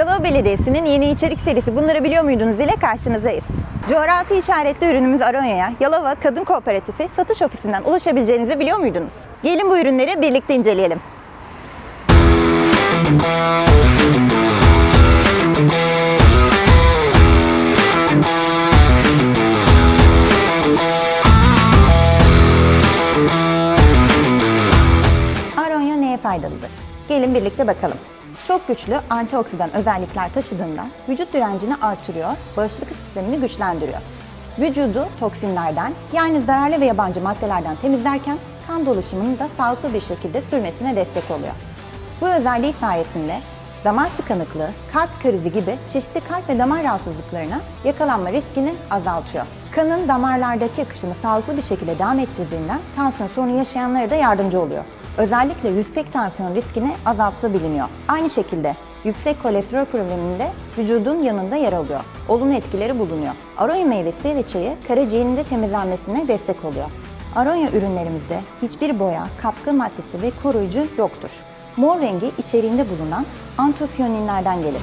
Belediyesi'nin yeni içerik serisi Bunları Biliyor Muydunuz ile karşınızdayız. Coğrafi işaretli ürünümüz Aronya'ya Yalova Kadın Kooperatifi satış ofisinden ulaşabileceğinizi biliyor muydunuz? Gelin bu ürünleri birlikte inceleyelim. Aronya neye faydalıdır? Gelin birlikte bakalım. Çok güçlü antioksidan özellikler taşıdığından vücut direncini artırıyor, bağışıklık sistemini güçlendiriyor. Vücudu toksinlerden yani zararlı ve yabancı maddelerden temizlerken kan dolaşımının da sağlıklı bir şekilde sürmesine destek oluyor. Bu özelliği sayesinde damar tıkanıklığı, kalp krizi gibi çeşitli kalp ve damar rahatsızlıklarına yakalanma riskini azaltıyor. Kanın damarlardaki akışını sağlıklı bir şekilde devam ettirdiğinden tansiyon sorunu yaşayanlara da yardımcı oluyor. Özellikle yüksek tansiyon riskini azalttığı biliniyor. Aynı şekilde yüksek kolesterol probleminde vücudun yanında yer alıyor. Olumlu etkileri bulunuyor. Aronya meyvesi ve çayı karaciğerin de temizlenmesine destek oluyor. Aronya ürünlerimizde hiçbir boya, katkı maddesi ve koruyucu yoktur. Mor rengi içeriğinde bulunan antosiyoninlerden gelir.